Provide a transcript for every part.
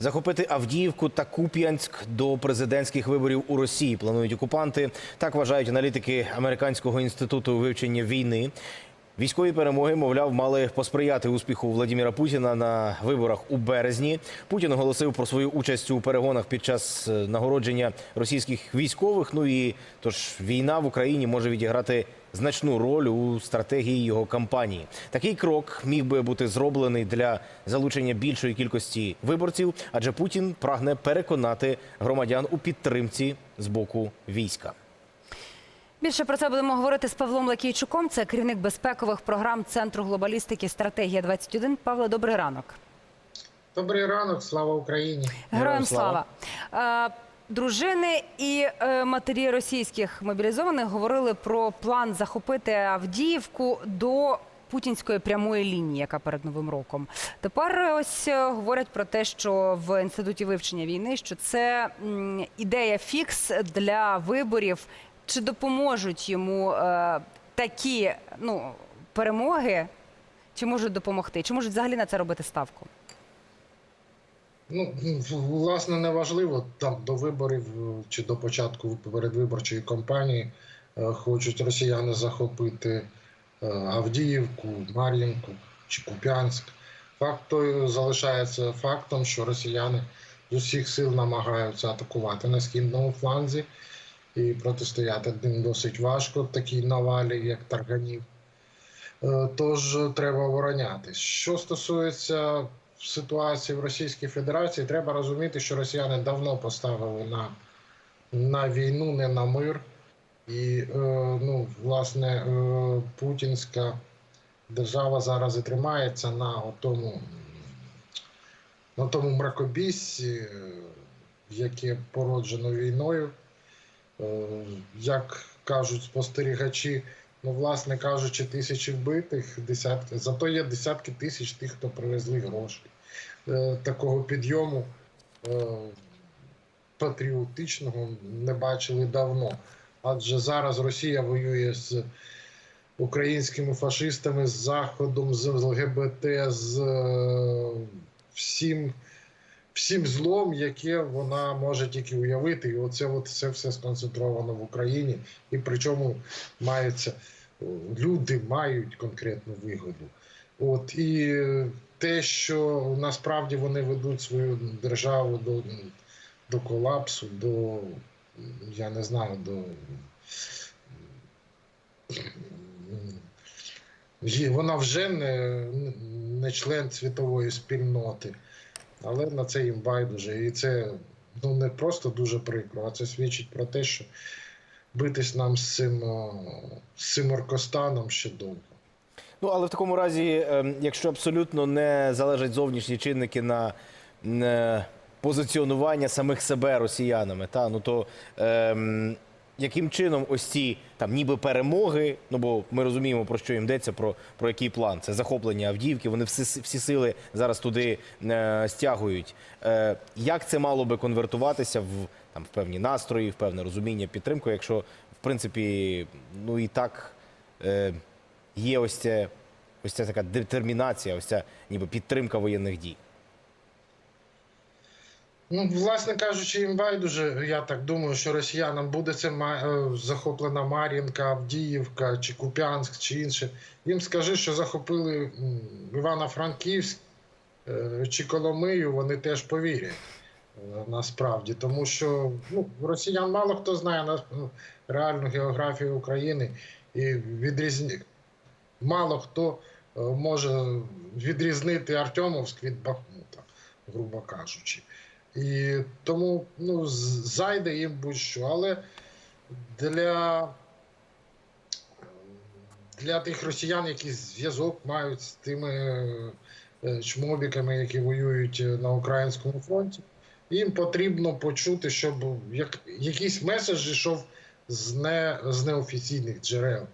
Захопити Авдіївку та Куп'янськ до президентських виборів у Росії планують окупанти. Так вважають аналітики Американського інституту вивчення війни. Військові перемоги, мовляв, мали посприяти успіху Владимира Путіна на виборах у березні. Путін оголосив про свою участь у перегонах під час е, нагородження російських військових. Ну і тож війна в Україні може відіграти значну роль у стратегії його кампанії. Такий крок міг би бути зроблений для залучення більшої кількості виборців, адже Путін прагне переконати громадян у підтримці з боку війська. Більше про це будемо говорити з Павлом Лакійчуком. Це керівник безпекових програм Центру глобалістики Стратегія 21 Павло, добрий ранок. Добрий ранок, слава Україні. Героям слава. слава. Е, Дружини і е, матері російських мобілізованих говорили про план захопити Авдіївку до путінської прямої лінії, яка перед новим роком. Тепер ось е, говорять про те, що в інституті вивчення війни що це ідея фікс для виборів. Чи допоможуть йому е, такі ну, перемоги? Чи можуть допомогти? Чи можуть взагалі на це робити ставку? Ну, власне, неважливо там до виборів е, чи до початку передвиборчої кампанії е, хочуть росіяни захопити е, Авдіївку, Мар'їнку чи Куп'янськ. Факт той залишається фактом, що росіяни з усіх сил намагаються атакувати на східному фланзі і протистояти ним досить важко такій навалі, як Тарганів. Е, Тож треба оборонятись. Що стосується ситуації в Російській Федерації, треба розуміти, що росіяни давно поставили на, на війну, не на мир. І е, ну, власне е, путінська держава зараз і тримається на тому, на тому мракобіссі, е, яке породжено війною. Е, Як кажуть спостерігачі, ну, власне кажучи, тисячі вбитих, десятки, зато є десятки тисяч тих, хто привезли гроші. Е, Такого підйому е, патріотичного не бачили давно. Адже зараз Росія воює з українськими фашистами, з Заходом, з ЛГБТ, з всім, всім злом, яке вона може тільки уявити. І оце от це все сконцентровано в Україні. І причому мається, е, люди мають конкретну вигоду. От і те, що насправді вони ведуть свою державу до, до колапсу, до я не знаю, до вона вже не, не член світової спільноти, але на це їм байдуже. І це ну, не просто дуже прикро, а це свідчить про те, що битись нам з цим, з цим оркостаном ще довго. Ну але в такому разі, ем, якщо абсолютно не залежать зовнішні чинники на е, позиціонування самих себе росіянами, та ну то ем, яким чином ось ці там ніби перемоги, ну бо ми розуміємо про що їм йдеться, про, про який план це захоплення Авдіївки. Вони всі, всі сили зараз туди е, стягують. Е, як це мало би конвертуватися в там в певні настрої, в певне розуміння, підтримку, якщо в принципі ну і так. Е, є ось це, ось ця така детермінація, ось ця ніби підтримка воєнних дій. Ну, власне кажучи, їм байдуже, я так думаю, що росіянам буде це е, захоплена Мар'їнка, Авдіївка чи Куп'янськ чи інше. Їм скажи, що захопили Івано-Франківськ е, чи Коломию, вони теж повірять е, насправді. Тому що ну, росіян мало хто знає на ну, реальну географію України і відрізні... мало хто може відрізнити Артемовськ від Бахмута, грубо кажучи. І тому ну, зайде їм будь-що. Але для, для тих росіян, які зв'язок мають з тими е, чмобіками, які воюють е, на українському фронті, їм потрібно почути, щоб як, якийсь меседж йшов з, не, з неофіційних джерел.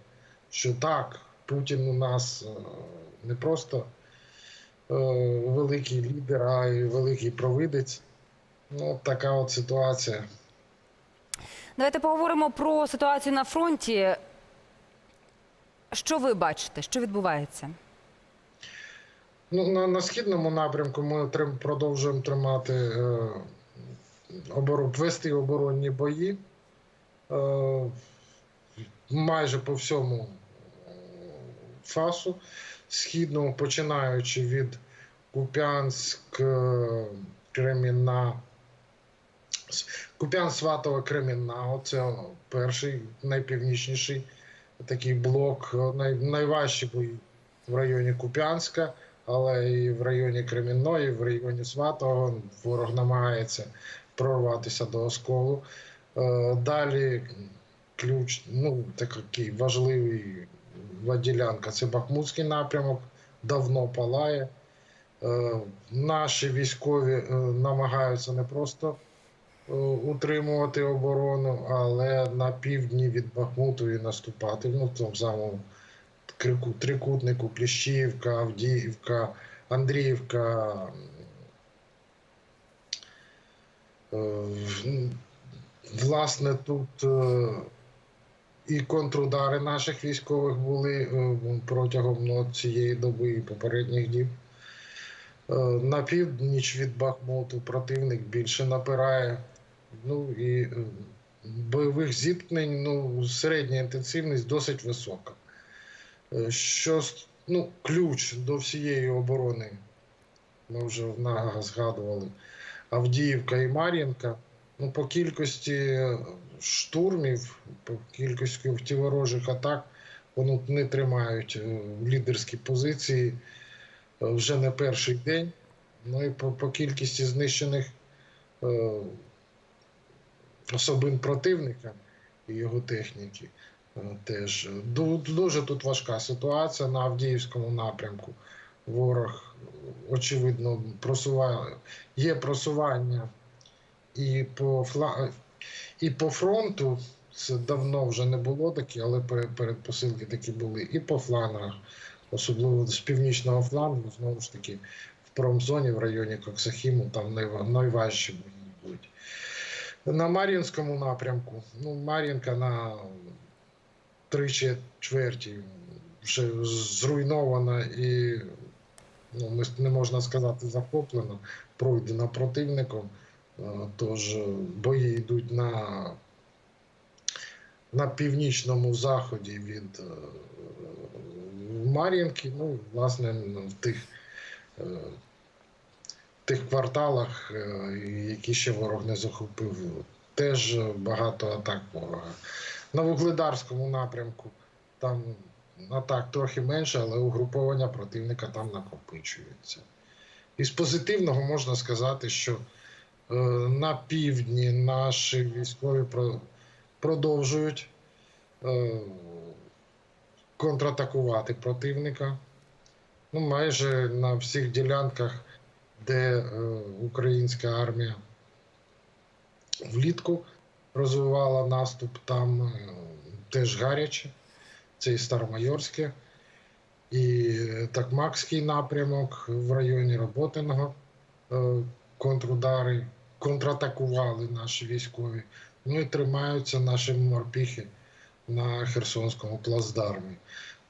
Що так, Путін у нас е, не просто великий лідер, а й великий провидець. Ну, така от ситуація. Давайте поговоримо про ситуацію на фронті. Що ви бачите? Що відбувається? Ну, на, на східному напрямку ми трим, продовжуємо тримати е, оборон, вести оборонні бої. Е, майже по всьому фасу східному, починаючи від Куп'янськ, е, С- Сватова, Кремінна. Оце перший найпівнічніший такий блок. Най, найважчі бої в районі Куп'янська, але і в районі Кремінної, в районі Сватого ворог намагається прорватися до осколу. Е, Далі ключ, ну такий важливий ділянка. Це Бахмутський напрямок, давно палає. Е, Наші військові е, намагаються не просто утримувати оборону, але на півдні від Бахмуту і наступати. Ну, в тому самому трикутнику Кліщівка, Авдіївка, Андріївка. Е, Власне, тут е, і контрудари наших військових були е, протягом ну, цієї доби і попередніх діб. Е, На північ від Бахмуту противник більше напирає. Ну і е, бойових зіткнень, ну, середня інтенсивність досить висока. Е, Що ну, ключ до всієї оборони, ми вже згадували, Авдіївка і Мар'їнка. Ну, по кількості штурмів, по кількості ворожих атак, вони не тримають лідерські позиції вже не перший день. Ну і по, по кількості знищених е, особин противника і його техніки. е, Теж дуже тут важка ситуація на Авдіївському напрямку. Ворог, очевидно, просуває, є просування і по фла... і по фронту. Це давно вже не було такі, але пе- передпосилки такі були. І по флангах, особливо з північного флангу, знову ж таки, в промзоні в районі Коксахіму, там найва- найважчі бої будуть. На Мар'їнському напрямку, ну, Мар'їнка на три чверті вже зруйнована і ну, не- не можна сказати захоплена, пройдена противником. Е, Тож е, бої йдуть на, на північному заході від е, Мар'їнки, ну, власне, в тих, е, тих кварталах, е, які ще ворог не захопив, теж багато атак ворога. На Вугледарському напрямку там атак трохи менше, але угруповання противника там накопичується. Із позитивного можна сказати, що Е, На півдні наші військові про- продовжують контратакувати противника. Ну, майже на всіх ділянках, де е, українська армія влітку розвивала наступ, там е, теж гаряче. Це і Старомайорське, і Такмакський напрямок в районі Роботиного. Е, контрудари, контратакували наші військові. Ну і тримаються наші морпіхи на Херсонському плацдармі.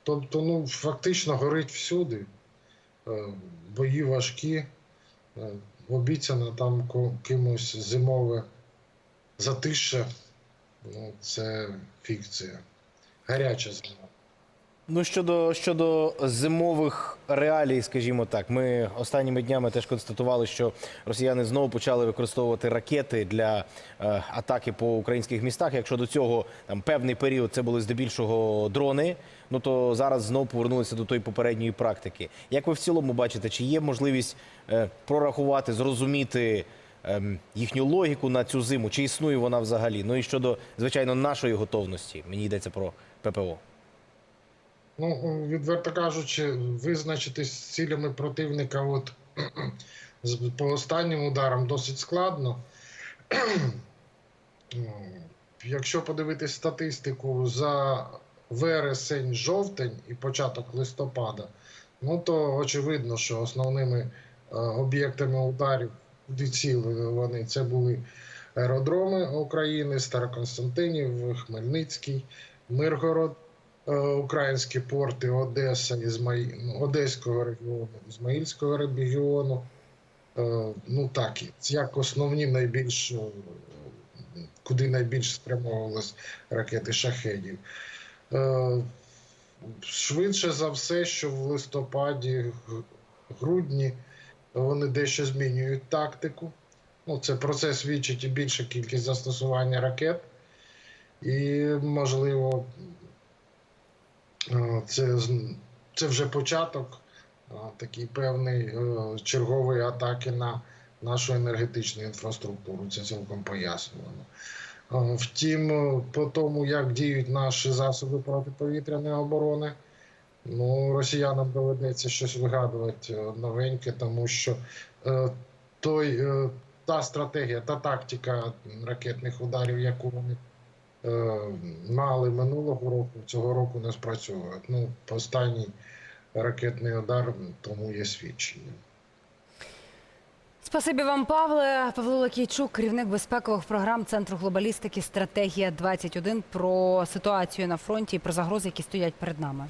Тобто, ну, фактично горить всюди. Е, Бої важкі, е, обіцяно там кимось зимове затише, Ну, це фікція. Гаряча зима. Ну, щодо, щодо зимових реалій, скажімо так, ми останніми днями теж констатували, що росіяни знову почали використовувати ракети для е, атаки по українських містах. Якщо до цього там певний період це були здебільшого дрони, ну то зараз знову повернулися до тої попередньої практики. Як ви в цілому бачите, чи є можливість е, прорахувати, зрозуміти ем, їхню логіку на цю зиму? Чи існує вона взагалі? Ну і щодо звичайно нашої готовності, мені йдеться про ППО. Ну, відверто кажучи, визначитись з цілями противника от, по останнім ударам досить складно. Ну, Якщо подивитись статистику за вересень-жовтень і початок листопада, ну то очевидно, що основними е, об'єктами ударів, куди цілили вони, це були аеродроми України, Староконстантинів, Хмельницький, Миргород, українські порти Одеса, Ізмаї... ну, Одеського регіону, Ізмаїльського регіону. Е, Ну так, як основні найбільш е, куди найбільше спрямовувались ракети шахедів. Е, Швидше за все, що в листопаді, грудні вони дещо змінюють тактику. Ну, це про це свідчить і більша кількість застосування ракет. І, можливо, е, це, це вже початок е, такий певний е, чергової атаки на нашу енергетичну інфраструктуру. Це цілком пояснювано. Е, Втім, е, по тому, як діють наші засоби протиповітряної оборони, ну, росіянам доведеться щось вигадувати е, новеньке, тому що е, той, е, та стратегія, та тактика ракетних ударів, яку вони е, мали минулого року, цього року не спрацьовують. Ну, останній ракетний удар тому є свідчення. Спасибі вам, Павле. Павло Лакійчук, керівник безпекових програм Центру глобалістики Стратегія 21 про ситуацію на фронті і про загрози, які стоять перед нами.